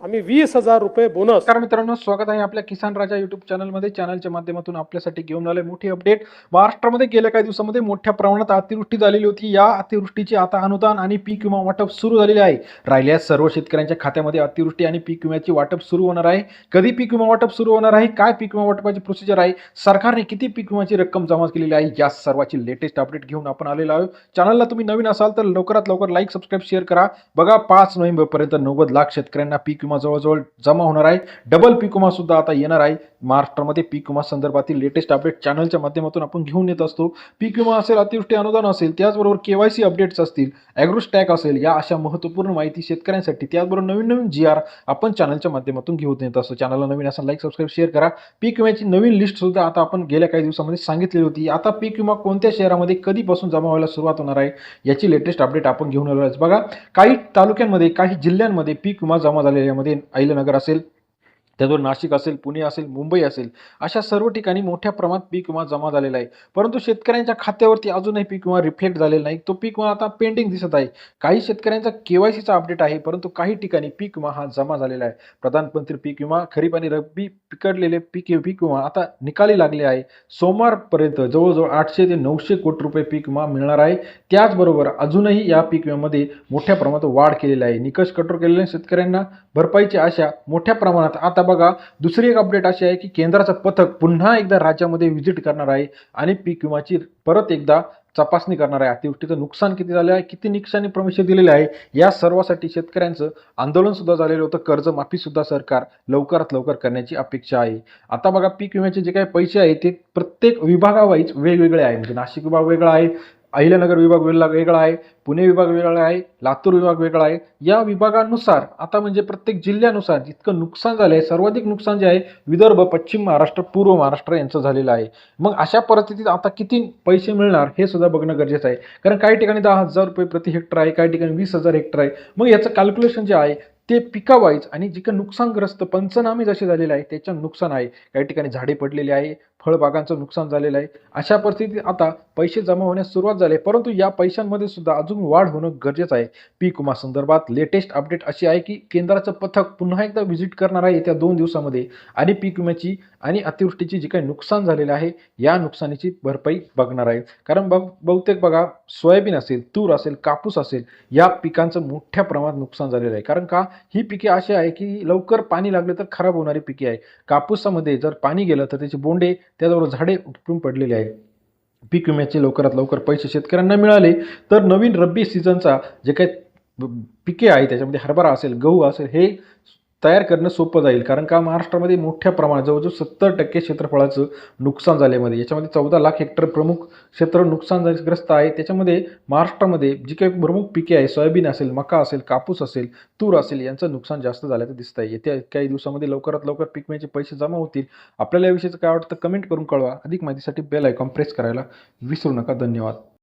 आम्ही वीस हजार रुपये बोनस तर मित्रांनो स्वागत आहे आपल्या किसान राजा युट्यूब चॅनलमध्ये चॅनलच्या माध्यमातून आपल्यासाठी घेऊन आले मोठी अपडेट महाराष्ट्रामध्ये गेल्या काही दिवसामध्ये मोठ्या प्रमाणात अतिवृष्टी झालेली होती. या अतिवृष्टीचे आता अनुदान आणि पीक विमा वाटप सुरू झालेले आहे. राहिल्यास सर्व शेतकऱ्यांच्या खात्यामध्ये अतिवृष्टी आणि पीक विम्याची वाटप सुरू होणार आहे. कधी पीक विमा वाटप सुरू होणार आहे? काय पीक विमा वाटपाची प्रोसिजर आहे? सरकारने किती पीक विम्याची रक्कम जमा केलेली आहे? या सर्वाची लेटेस्ट अपडेट घेऊन आपण आलेलो आहोत. चॅनलला तुम्ही नवीन असाल तर लवकरात लवकर लाईक सबस्क्राईब शेअर करा. बघा पाच नोव्हेंबरपर्यंत नव्वद लाख शेतकऱ्यांना पीक विमा जवळजवळ जमा होणार आहे. डबल पिकोमा सुद्धा आता येणार आहे. महाराष्ट्रामध्ये पीक विमा संदर्भातील लेटेस्ट अपडेट चॅनलच्या माध्यमातून आपण घेऊन येत असतो. पीक विमा असेल अतिवृष्टी अनुदान असेल त्याचबरोबर केवायसी अपडेट्स असतील ॲग्रोस्टॅक असेल या अशा महत्त्वपूर्ण माहिती शेतकऱ्यांसाठी त्याचबरोबर नवीन नवीन जी आर आपण चॅनलच्या माध्यमातून घेऊन येत असतो. चॅनलला नवीन असेल लाईक सबस्क्राईब शेअर करा. पीक विम्याची नवीन लिस्ट सुद्धा आता आपण गेल्या काही दिवसामध्ये सांगितलेली होती. आता पीक विमा कोणत्या शहरामध्ये कधीपासून जमा व्हायला सुरुवात होणार आहे याची लेटेस्ट अपडेट आपण घेऊन आलो आहे बघा काही तालुक्यांमध्ये काही जिल्ह्यांमध्ये पीक विमा जमा झालेल्यामध्ये अहिलनगर असेल त्यातून नाशिक असेल पुणे असेल मुंबई असेल अशा सर्व ठिकाणी मोठ्या प्रमाणात पीक विमा जमा झालेला आहे. परंतु शेतकऱ्यांच्या खात्यावरती अजूनही पीक विमा रिफ्लेक्ट झालेला नाही. तो पीक विमा आता पेंडिंग दिसत आहे. काही शेतकऱ्यांचा केवायसीचा अपडेट आहे परंतु काही ठिकाणी पीक विमा हा जमा झालेला आहे. प्रधानमंत्री पीक विमा खरीप आणि रब्बी पिकडलेले पीक पीक विमा आता निकाली लागले आहे. सोमवारपर्यंत जवळजवळ आठशे ते नऊशे कोटी रुपये पीक विमा मिळणार आहे. त्याचबरोबर अजूनही या पीक विम्यामध्ये मोठ्या प्रमाणात वाढ केलेली आहे. निकष कठोर केलेल्या शेतकऱ्यांना भरपाईची आशा मोठ्या प्रमाणात आता बघा दुसरी एक अपडेट अशी आहे की केंद्राचं पथक पुन्हा एकदा राज्यामध्ये व्हिजिट करणार आहे आणि पीक विमाची परत एकदा तपासणी करणार आहे. अतिवृष्टीचं नुकसान किती झालं आहे किती नुकसानी प्रमेश दिलेले आहे या सर्वासाठी शेतकऱ्यांचं आंदोलन सुद्धा झालेलं होतं. कर्जमाफी सुद्धा सरकार लवकरात लवकर करण्याची अपेक्षा आहे. आता बघा पीक विम्याचे जे काही पैसे आहेत ते प्रत्येक विभागावाईज वेगवेगळे आहे म्हणजे नाशिक विभाग वेगळा आहे अहिल्यानगर विभाग वेगळा वेगळा आहे पुणे विभाग वेगळा आहे लातूर विभाग वेगळा आहे. या विभागानुसार आता म्हणजे प्रत्येक जिल्ह्यानुसार जितकं नुकसान झालं आहे सर्वाधिक नुकसान जे आहे विदर्भ पश्चिम महाराष्ट्र पूर्व महाराष्ट्र यांचं झालेलं आहे. मग अशा परिस्थितीत आता किती पैसे मिळणार हे सुद्धा बघणं गरजेचं आहे. कारण काही ठिकाणी दहा हजार रुपये प्रति हेक्टर आहे काही ठिकाणी वीस हजार हेक्टर आहे. मग याचं कॅल्क्युलेशन जे आहे ते पिकावाईज आणि जे काही नुकसानग्रस्त पंचनामे जसे झालेले आहे त्याच्या नुकसान आहे. काही ठिकाणी झाडे पडलेली आहे फळबागांचं नुकसान झालेलं आहे. अशा परिस्थितीत आता पैसे जमा होण्यास सुरुवात झाली आहे. परंतु या पैशांमध्ये सुद्धा अजून वाढ होणं गरजेचं आहे. पीक विमा संदर्भात लेटेस्ट अपडेट अशी आहे की केंद्राचं पथक पुन्हा एकदा व्हिजिट करणार आहे येत्या दोन दिवसामध्ये. आणि पीक विम्याची आणि अतिवृष्टीची जी काही नुकसान झालेलं आहे या नुकसानीची भरपाई बघणार आहे. कारण बघ बहुतेक बघा सोयाबीन असेल तूर असेल कापूस असेल या पिकांचं मोठ्या प्रमाणात नुकसान झालेलं आहे. कारण का? ही पिके अशी आहे की लवकर पाणी लागले तर खराब होणारी पिके आहे. कापूसामध्ये जर पाणी गेलं तर त्याचे बोंडे त्याचबरोबर झाडे उपटून पडलेली आहेत. पीक विम्याचे लवकरात लवकर पैसे शेतकऱ्यांना मिळाले. तर नवीन रब्बी सीझनचा जे काही पिके आहे त्याच्यामध्ये हरभरा असेल गहू असेल हे तयार करणं सोपं जाईल. कारण का महाराष्ट्रामध्ये मोठ्या प्रमाणात जवळजवळ सत्तर टक्के क्षेत्रफळाचं नुकसान झाल्यामध्ये याच्यामध्ये चौदा लाख हेक्टर प्रमुख क्षेत्र नुकसानग्रस्त आहे. त्याच्यामध्ये महाराष्ट्रामध्ये जी काही प्रमुख पिके आहे सोयाबीन असेल मका असेल कापूस असेल तूर असेल यांचं नुकसान जास्त झाल्याचं दिसत आहे येत्या काही दिवसामध्ये लवकरात लवकर पीक विम्याचे पैसे जमा होतील. आपल्याला याविषयीचं काय वाटतं कमेंट करून कळवा. अधिक माहितीसाठी बेल आयकॉन प्रेस करायला विसरू नका. धन्यवाद.